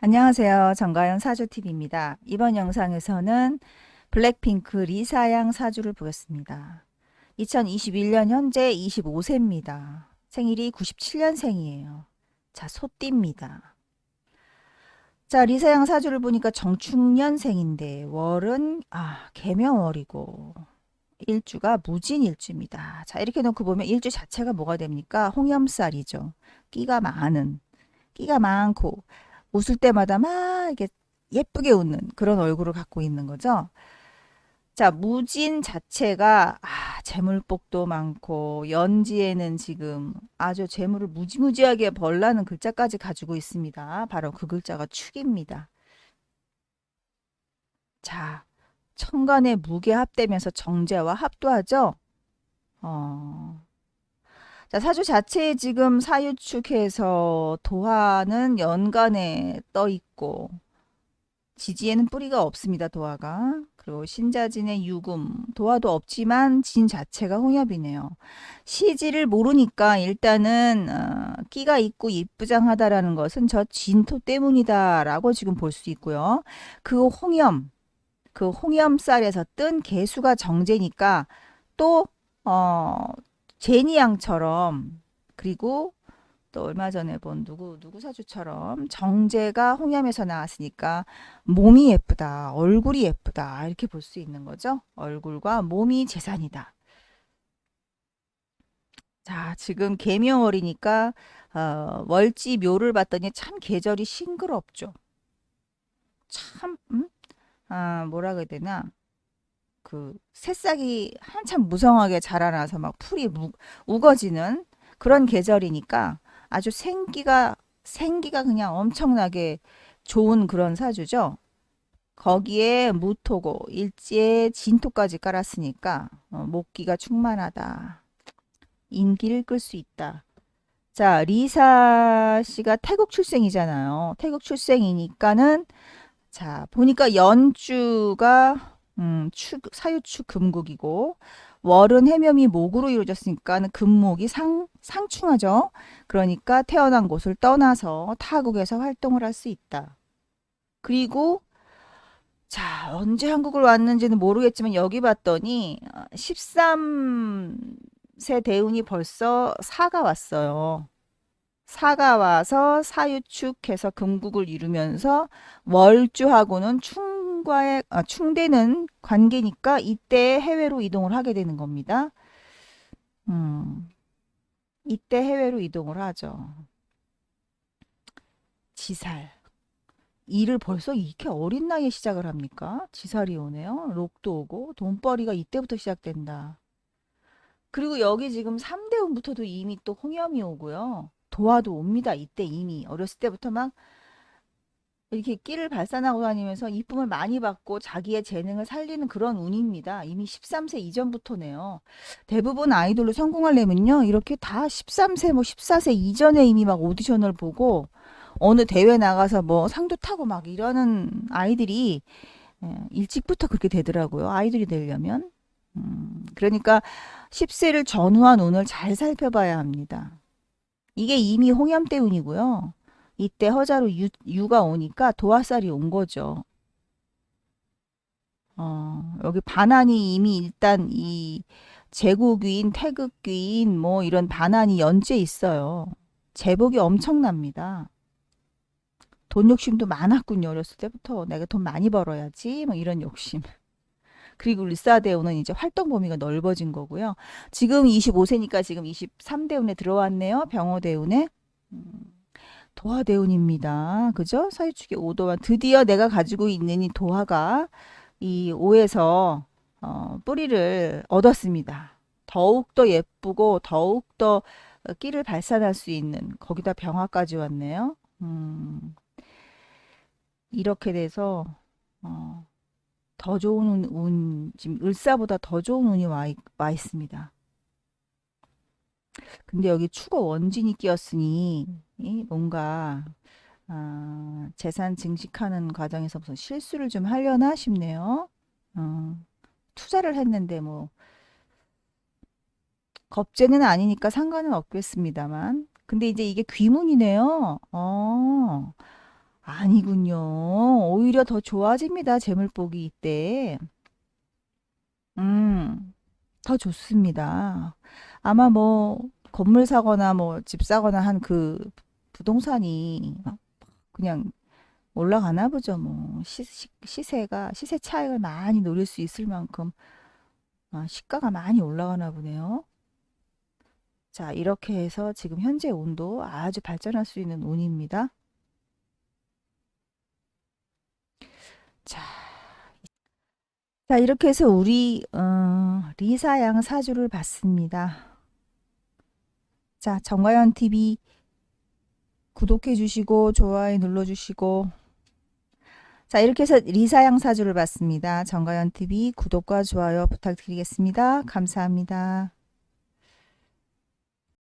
안녕하세요. 정가연 사주TV입니다. 이번 영상에서는 블랙핑크 리사양 사주를 보겠습니다. 2021년 현재 25세입니다. 생일이 97년생이에요. 자, 소띠입니다. 자, 리사양 사주를 보니까 정축년생인데 월은 아, 개명월이고 일주가 무진일주입니다. 자, 이렇게 놓고 보면 일주 자체가 뭐가 됩니까? 홍염살이죠. 끼가 많은, 끼가 많고 웃을 때마다 막 이렇게 예쁘게 웃는 그런 얼굴을 갖고 있는 거죠. 자, 무진 자체가 아, 재물복도 많고 연지에는 지금 아주 재물을 무지무지하게 벌라는 글자까지 가지고 있습니다. 바로 그 글자가 축입니다. 자, 천간의 무게 합되면서 정제와 합도하죠. 어, 자, 사주 자체에 지금 사유축해서 도화는 연간에 떠 있고 지지에는 뿌리가 없습니다. 도화가. 그리고 신자진의 유금, 도화도 없지만 진 자체가 홍엽이네요. 시지를 모르니까 일단은 어, 끼가 있고 이쁘장하다라는 것은 저 진토 때문이다라고 지금 볼 수 있고요. 그 홍염, 그 홍염쌀에서 뜬 개수가 정제니까 또 어, 제니 양처럼 그리고 또 얼마 전에 본 누구 누구 사주처럼 정제가 홍염에서 나왔으니까 몸이 예쁘다, 얼굴이 예쁘다 이렇게 볼 수 있는 거죠. 얼굴과 몸이 재산이다. 자, 지금 개명월이니까 어, 월지 묘를 봤더니 참 계절이 싱그럽죠. 참, 음? 아, 뭐라 그래야 되나? 그 새싹이 한참 무성하게 자라나서 막 풀이 무, 우거지는 그런 계절이니까 아주 생기가 생기가 그냥 엄청나게 좋은 그런 사주죠. 거기에 무토고 일지에 진토까지 깔았으니까 어, 목기가 충만하다. 인기를 끌 수 있다. 자, 리사 씨가 태국 출생이잖아요. 태국 출생이니까는 자, 보니까 연주가 음, 축, 사유축 금국이고 월은 해묘이 목으로 이루어졌으니까는 금목이 상, 상충하죠. 그러니까 태어난 곳을 떠나서 타국에서 활동을 할 수 있다. 그리고 자, 언제 한국을 왔는지는 모르겠지만 여기 봤더니 13세 대운이 벌써 사가 왔어요. 사가 와서 사유축해서 금국을 이루면서 월주하고는 충 과의 아, 충되는 관계니까 이때 해외로 이동을 하게 되는 겁니다. 음, 이때 해외로 이동을 하죠. 지살. 일을 벌써 이렇게 어린 나이에 시작을 합니까? 지살이 오네요. 록도 오고 돈벌이가 이때부터 시작된다. 그리고 여기 지금 3대 운부터도 이미 또 홍염이 오고요. 도화도 옵니다. 이때 이미 어렸을 때부터 막 이렇게 끼를 발산하고 다니면서 이쁨을 많이 받고 자기의 재능을 살리는 그런 운입니다. 이미 13세 이전부터네요. 대부분 아이돌로 성공하려면요. 이렇게 다 13세 뭐 14세 이전에 이미 막 오디션을 보고 어느 대회 나가서 뭐 상도 타고 막 이러는 아이들이 예, 일찍부터 그렇게 되더라고요. 아이돌이 되려면. 음, 그러니까 10세를 전후한 운을 잘 살펴봐야 합니다. 이게 이미 홍염 때운이고요. 이때 허자로 유, 유가 오니까 도화살이 온 거죠. 어, 여기 반환이 이미 일단 이 제국귀인, 태극귀인 뭐 이런 반환이 연재 있어요. 제복이 엄청납니다. 돈 욕심도 많았군요. 어렸을 때부터 내가 돈 많이 벌어야지 뭐 이런 욕심. 그리고 리사대운은 이제 활동 범위가 넓어진 거고요. 지금 25세니까 지금 23대운에 들어왔네요. 병호대운에. 음, 도화대운입니다. 그죠? 사유축의 오도와 드디어 내가 가지고 있는 이 도화가 이 오에서 어, 뿌리를 얻었습니다. 더욱더 예쁘고 더욱더 끼를 발산할 수 있는 거기다 병화까지 왔네요. 음, 이렇게 돼서 어, 더 좋은 운, 지금 을사보다 더 좋은 운이 와, 있, 와 있습니다. 근데 여기 추가 원진이 끼었으니 뭔가 아, 재산 증식하는 과정에서 무슨 실수를 좀 하려나 싶네요. 어, 투자를 했는데 뭐 겁재는 아니니까 상관은 없겠습니다만 근데 이제 이게 귀문이네요. 어. 아니군요. 오히려 더 좋아집니다. 재물복이 이때. 음, 더 좋습니다. 아마 뭐 건물 사거나 뭐 집 사거나 한 그 부동산이 그냥 올라가나 보죠. 뭐 시, 시, 시세가 시세 차익을 많이 노릴 수 있을 만큼 아, 시가가 많이 올라가나 보네요. 자, 이렇게 해서 지금 현재 온도 아주 발전할 수 있는 운입니다. 자, 자, 이렇게 해서 우리 어, 리사 양 사주를 봤습니다. 자, 정가연 TV 구독해 주시고 좋아요 눌러 주시고 자, 이렇게 해서 리사 양 사주를 봤습니다. 정가연 TV 구독과 좋아요 부탁드리겠습니다. 감사합니다.